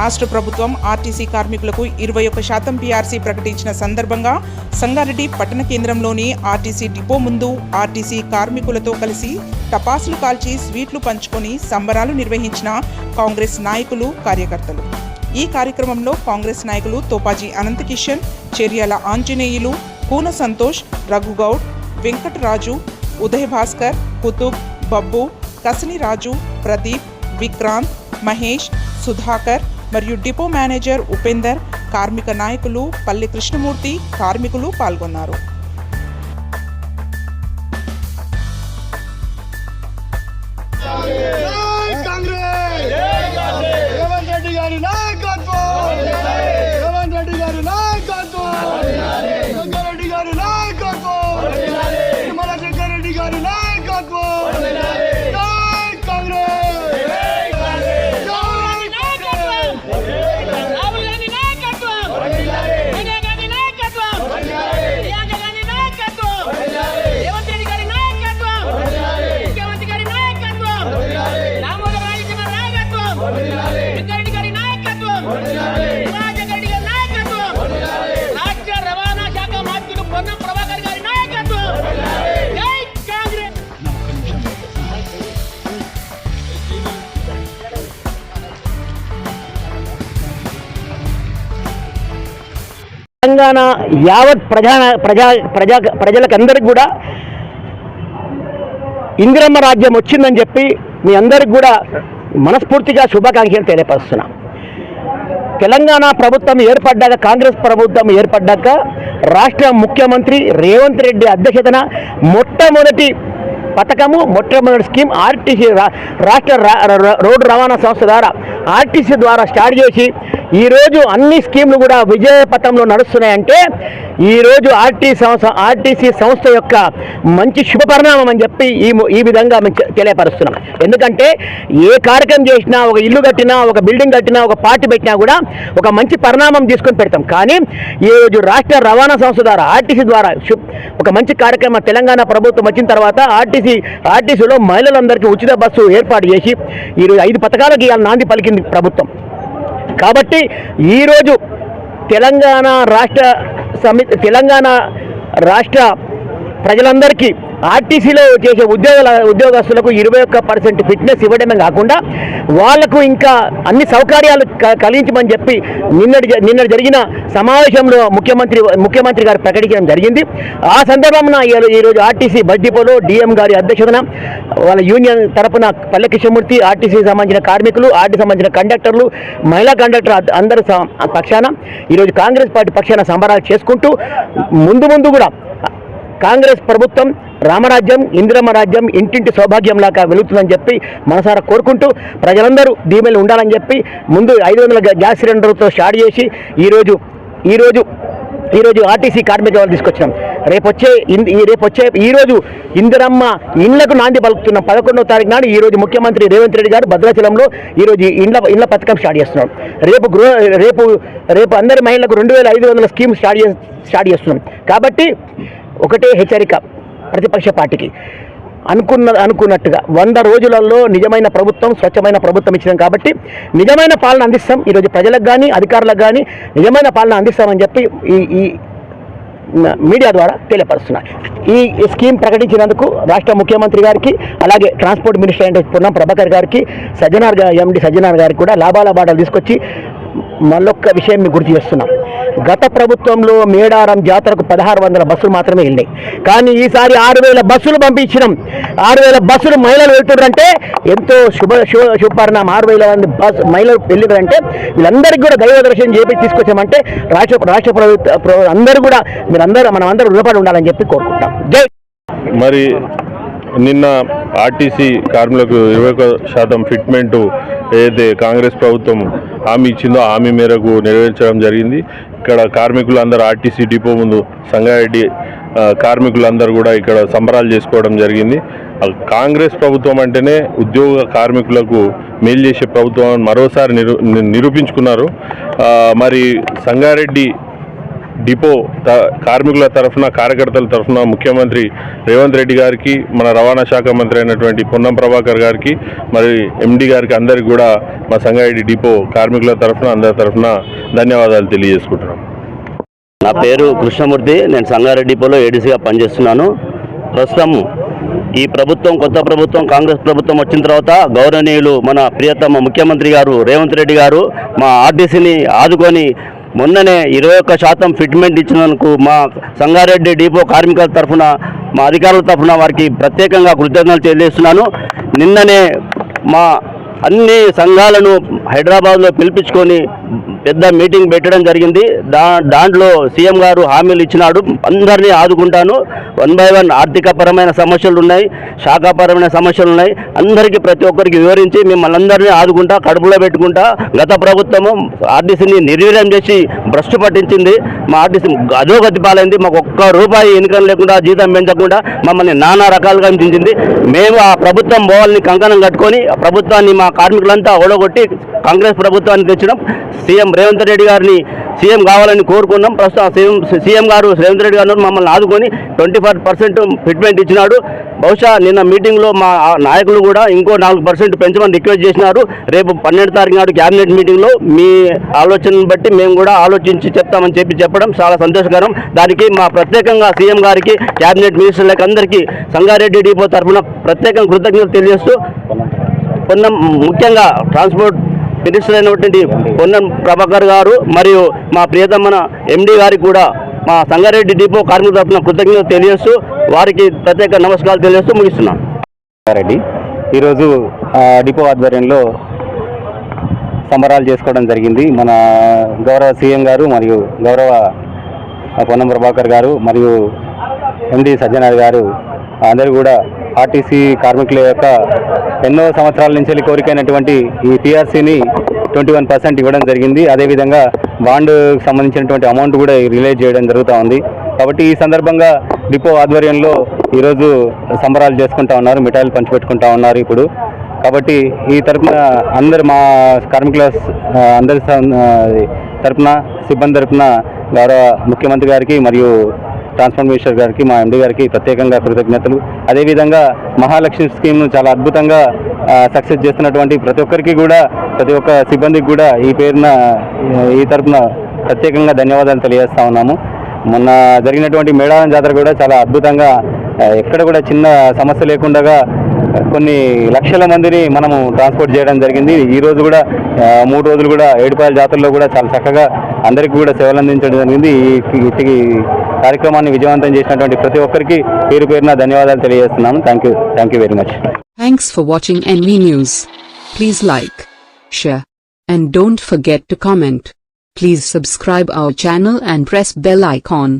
రాష్ట్ర ప్రభుత్వం ఆర్టీసీ కార్మికులకు ఇరవై ఒక్క శాతం పీఆర్సీ ప్రకటించిన సందర్భంగా సంగారెడ్డి పట్టణ కేంద్రంలోని ఆర్టీసీ డిపో ముందు ఆర్టీసీ కార్మికులతో కలిసి టపాసులు కాల్చి స్వీట్లు పంచుకొని సంబరాలు నిర్వహించిన కాంగ్రెస్ నాయకులు కార్యకర్తలు. ఈ కార్యక్రమంలో కాంగ్రెస్ నాయకులు తోపాజీ అనంతకిషన్ చెర్యాల ఆంజనేయులు కూన సంతోష్ రఘుగౌడ్ వెంకటరాజు ఉదయ్ భాస్కర్ కుతుబ్ బబ్బు కసిని రాజు ప్రదీప్ విక్రాంత్ మహేష్ సుధాకర్ మరియు డిపో మేనేజర్ ఉపేందర్ కార్మిక నాయకులు పల్లి కృష్ణమూర్తి కార్మికులు పాల్గొన్నారు. తెలంగాణ యావత్ ప్రజా ప్రజా ప్రజా ప్రజలకందరికి కూడా ఇందిరమ్మ రాజ్యం వచ్చిందని చెప్పి మీ అందరికి కూడా మనస్ఫూర్తిగా శుభాకాంక్షలు తెలియపరుస్తున్నాం. తెలంగాణ ప్రభుత్వం ఏర్పడ్డాక కాంగ్రెస్ ప్రభుత్వం ఏర్పడ్డాక రాష్ట్ర ముఖ్యమంత్రి రేవంత్ రెడ్డి అధ్యక్షతన మొట్టమొదటి పథకము మొట్టమొదటి స్కీమ్ ఆర్టీసీ రా- రాష్ట్ర రోడ్డు రవాణా సంస్థ ద్వారా ఆర్టీసీ ద్వారా స్టార్ట్ చేసి ఈరోజు అన్ని స్కీమ్లు కూడా విజయపథంలో నడుస్తున్నాయంటే ఈరోజు ఆర్టీ సంస్థ ఆర్టీసీ సంస్థ యొక్క మంచి శుభ పరిణామం అని చెప్పి ఈ ఈ విధంగా మేము తెలియపరుస్తున్నాం. ఎందుకంటే ఏ కార్యక్రమం చేసినా ఒక ఇల్లు కట్టినా ఒక బిల్డింగ్ కట్టినా ఒక పార్టీ పెట్టినా కూడా ఒక మంచి పరిణామం తీసుకొని పెడతాం. కానీ ఈరోజు రాష్ట్ర రవాణా సంస్థ ద్వారా ఆర్టీసీ ద్వారా ఒక మంచి కార్యక్రమం తెలంగాణ ప్రభుత్వం వచ్చిన తర్వాత ఆర్టీసీ ఆర్టీసీలో మహిళలందరికీ ఉచిత బస్సు ఏర్పాటు చేసి ఈరోజు ఐదు పథకాలకి ఇవాళ నాంది పలికింది ప్రభుత్వం. కాబట్టి ఈరోజు తెలంగాణ రాష్ట్ర సమి తెలంగాణ రాష్ట్ర ప్రజలందరికీ ఆర్టీసీలో చేసే ఉద్యోగుల ఉద్యోగస్తులకు ఇరవై ఒక్క పర్సెంట్ ఫిట్నెస్ ఇవ్వడమే కాకుండా వాళ్ళకు ఇంకా అన్ని సౌకర్యాలు క- కలిగించమని చెప్పి నిన్నటి జ- నిన్న జరిగిన సమావేశంలో ముఖ్యమంత్రి ముఖ్యమంత్రి గారు ప్రకటించడం జరిగింది. ఆ సందర్భంలో ఈరోజు ఆర్టీసీ బస్ డిపోలో డిఎం గారి అధ్యక్షతన వాళ్ళ యూనియన్ తరపున పల్లకృష్ణమూర్తి ఆర్టీసీకి సంబంధించిన కార్మికులు ఆర్టీ సంబంధించిన కండక్టర్లు మహిళా కండక్టర్ అందరూ పక్షాన ఈరోజు కాంగ్రెస్ పార్టీ పక్షాన సంబరాలు చేసుకుంటూ ముందు ముందు కూడా కాంగ్రెస్ ప్రభుత్వం రామరాజ్యం ఇందిరమ్మ రాజ్యం ఇంటింటి సౌభాగ్యంలాగా వెలుగుతుందని చెప్పి మనసారా కోరుకుంటూ ప్రజలందరూ దీమెలు ఉండాలని చెప్పి ముందు ఐదు వందల గ్యాస్ సిలిండర్తో స్టార్ట్ చేసి ఈరోజు ఈరోజు ఈరోజు ఆర్టీసీ కార్మిక వాళ్ళు తీసుకొచ్చినాం. రేపొచ్చే ఇంది ఈ ఈరోజు ఇందిరమ్మ ఇండ్లకు నాంది పలుకుతున్నాం పదకొండవ తారీఖు నాడు ఈరోజు ముఖ్యమంత్రి రేవంత్ రెడ్డి గారు భద్రాచలంలో ఈరోజు ఇండ్ల ఇండ్ల పథకం స్టార్ట్ చేస్తున్నాం రేపు గృహ రేపు రేపు అందరి మహిళలకు రెండు వేల ఐదు వందల స్కీమ్ స్టార్ట్ చే స్టార్ట్ చేస్తున్నాం. కాబట్టి ఒకటే హెచ్చరిక ప్రతిపక్ష పార్టీకి. అనుకున్న అనుకున్నట్టుగా వంద రోజులలో నిజమైన ప్రభుత్వం స్వచ్ఛమైన ప్రభుత్వం ఇచ్చినాం కాబట్టి నిజమైన పాలన అందిస్తాం. ఈరోజు ప్రజలకు కానీ అధికారులకు కానీ నిజమైన పాలన అందిస్తామని చెప్పి ఈ ఈ మీడియా ద్వారా తెలియపరుస్తున్నా. ఈ స్కీమ్ ప్రకటించినందుకు రాష్ట్ర ముఖ్యమంత్రి గారికి అలాగే ట్రాన్స్పోర్ట్ మినిస్టర్ అంటే పొన్నం ప్రభాకర్ గారికి సజ్జనార్ ఎండి సజ్జనార్ గారికి కూడా లాభాల బాటలు తీసుకొచ్చి మళ్ళొక్క విషయం మీకు గుర్తు చేస్తున్నాం. గత ప్రభుత్వంలో మేడారం జాతరకు పదహారు వందల బస్సులు మాత్రమే వెళ్ళినాయి. కానీ ఈసారి ఆరు వేల బస్సులు పంపించినాం. ఆరు వేల బస్సులు మహిళలు వెళ్తున్నారంటే ఎంతో శుభ శుభ శుభపరిణామం. ఆరు వేల మంది బస్ మహిళలు వెళ్ళినారంటే వీళ్ళందరికీ కూడా దైవ దర్శనం చేపి తీసుకొచ్చామంటే రాష్ట్ర రాష్ట్ర ప్రభుత్వ అందరూ కూడా మీరందరూ మనం అందరూ రుణపడి ఉండాలని చెప్పి కోరుకుంటాం. జై మరి నిన్న ఆర్టీసీ కార్మికులకు ఇరవై ఒక శాతం ఫిట్మెంట్ ఏదైతే కాంగ్రెస్ ప్రభుత్వం హామీ ఇచ్చిందో హామీ మేరకు నెరవేర్చడం జరిగింది. ఇక్కడ కార్మికులందరూ ఆర్టీసీ డిపో ముందు సంగారెడ్డి కార్మికులందరూ కూడా ఇక్కడ సంబరాలు చేసుకోవడం జరిగింది. కాంగ్రెస్ ప్రభుత్వం అంటేనే ఉద్యోగ కార్మికులకు మేలు చేసే ప్రభుత్వం మరోసారి నిరూ నిరూపించుకున్నారు. మరి సంగారెడ్డి డిపో త- కార్మికుల తరఫున కార్యకర్తల తరఫున ముఖ్యమంత్రి రేవంత్ రెడ్డి గారికి మన రవాణా శాఖ మంత్రి అయినటువంటి పొన్నం ప్రభాకర్ గారికి మరి ఎండి గారికి అందరికి కూడా మా సంగారెడ్డి డిపో కార్మికుల తరఫున అందరి తరఫున ధన్యవాదాలు తెలియజేసుకుంటున్నాం. నా పేరు కృష్ణమూర్తి నేను సంగారెడ్డి డిపోలో ఏడీసీగా పనిచేస్తున్నాను. ప్రస్తుతం ఈ ప్రభుత్వం కొత్త ప్రభుత్వం కాంగ్రెస్ ప్రభుత్వం వచ్చిన తర్వాత గౌరవనీయులు మన ప్రియతమ ముఖ్యమంత్రి గారు రేవంత్ రెడ్డి గారు మా ఆర్టీసీని ఆదుకొని మొన్ననే ఇరవై ఒక్క శాతం ఫిట్మెంట్ ఇచ్చినందుకు మా సంగారెడ్డి డిపో కార్మికుల తరఫున మా అధికారుల తరఫున వారికి ప్రత్యేకంగా కృతజ్ఞతలు తెలియజేస్తున్నాను. నిన్ననే మా అన్ని సంఘాలను హైదరాబాద్లో పిలిపించుకొని పెద్ద మీటింగ్ పెట్టడం జరిగింది. దా దాంట్లో సీఎం గారు హామీలు ఇచ్చినాడు. అందరినీ ఆదుకుంటాను. వన్ బై వన్ ఆర్థికపరమైన సమస్యలు ఉన్నాయి శాఖాపరమైన సమస్యలు ఉన్నాయి అందరికీ ప్రతి ఒక్కరికి వివరించి మిమ్మల్ని అందరినీ ఆదుకుంటా కడుపులో పెట్టుకుంటా. గత ప్రభుత్వము ఆర్టీసీని నిర్వీర్యం చేసి భ్రష్టు పట్టించింది. మా ఆర్టీసీ అధోగతి పాలైంది. మాకు ఒక్క రూపాయి ఇన్కమ్ లేకుండా జీతం పెంచకుండా మమ్మల్ని నానా రకాలుగా హింసించింది. మేము ఆ ప్రభుత్వం పోవాలని కంకణం కట్టుకొని ప్రభుత్వాన్ని మా కార్మికులంతా ఓడగొట్టి కాంగ్రెస్ ప్రభుత్వాన్ని తెచ్చడం సీఎం రేవంత్ రెడ్డి గారిని సీఎం కావాలని కోరుకున్నాం. ప్రస్తుతం సీఎం సీఎం గారు రేవంత్ రెడ్డి గారు మమ్మల్ని ఆదుకొని ట్వంటీ ఫైవ్ పర్సెంట్ ఫిట్మెంట్ ఇచ్చినాడు. బహుశా నిన్న మీటింగ్లో మా నాయకులు కూడా ఇంకో నాలుగు పర్సెంట్ పెంచమని రిక్వెస్ట్ చేసినారు. రేపు పన్నెండు తారీఖు నాడు క్యాబినెట్ మీటింగ్లో మీ ఆలోచనను బట్టి మేము కూడా ఆలోచించి చెప్తామని చెప్పి చెప్పడం చాలా సంతోషకరం. దానికి మా ప్రత్యేకంగా సీఎం గారికి క్యాబినెట్ మినిస్టర్లకు అందరికీ సంగారెడ్డి డిపో తరఫున ప్రత్యేకంగా కృతజ్ఞతలు తెలియజేస్తూ పొన్నం ముఖ్యంగా ట్రాన్స్పోర్ట్ మినిస్టర్ అయినటువంటి పొన్నం ప్రభాకర్ గారు మరియు మా ప్రియతమ్మన ఎండి గారికి కూడా మా సంగారెడ్డి డిపో కార్మికుల తరఫున కృతజ్ఞత తెలియజేస్తూ వారికి ప్రత్యేక నమస్కారాలు తెలియస్తూ ముగిస్తున్నాం. రెడ్డి ఈరోజు డిపో ఆధ్వర్యంలో సంబరాలు చేసుకోవడం జరిగింది. మన గౌరవ సీఎం గారు మరియు గౌరవ పొన్నం ప్రభాకర్ గారు మరియు ఎండి సజ్జనార్ గారు అందరూ కూడా ఆర్టీసీ కార్మికుల యొక్క ఎన్నో సంవత్సరాల నుంచి వెళ్ళి కోరికైనటువంటి ఈ టీఆర్సీని ట్వంటీ వన్ పర్సెంట్ ఇవ్వడం జరిగింది. అదేవిధంగా బాండ్ సంబంధించినటువంటి అమౌంట్ కూడా రిలీజ్ చేయడం జరుగుతూ ఉంది. కాబట్టి ఈ సందర్భంగా డిపో ఆధ్వర్యంలో ఈరోజు సంబరాలు చేసుకుంటా ఉన్నారు మిఠాయిలు పంచిపెట్టుకుంటా ఉన్నారు ఇప్పుడు. కాబట్టి ఈ తరపున అందరు మా కార్మికుల అందరి తరఫున తరపున సిబ్బంది తరఫున గౌరవ ముఖ్యమంత్రి గారికి మరియు ట్రాన్స్పోర్ట్ మినిస్టర్ గారికి మా ఎండి గారికి ప్రత్యేకంగా కృతజ్ఞతలు. అదేవిధంగా మహాలక్ష్మి స్కీమ్ను చాలా అద్భుతంగా సక్సెస్ చేస్తున్నటువంటి ప్రతి ఒక్కరికి కూడా ప్రతి ఒక్క సిబ్బందికి కూడా ఈ పేరున ఈ తరపున ప్రత్యేకంగా ధన్యవాదాలు తెలియజేస్తా ఉన్నాము. మొన్న జరిగినటువంటి మేడారం జాతర కూడా చాలా అద్భుతంగా ఎక్కడ కూడా చిన్న సమస్య లేకుండా కొన్ని లక్షల మందిని మనము ట్రాన్స్పోర్ట్ చేయడం జరిగింది. ఈ రోజు కూడా మూడు రోజులు కూడా ఏడుపాయల జాతరలో కూడా చాలా చక్కగా అందరికీ కూడా సేవలు అందించడం జరిగింది. ఈ ఈ కార్యక్రమాన్ని విజయవంతం చేసినటువంటి ప్రతి ఒక్కరికి పేరు పేరున ధన్యవాదాలు తెలియజేస్తున్నాను thank you thank you very much Thanks for watching NV News. Please like, share, and don't forget to comment. Please subscribe our channel and press bell icon.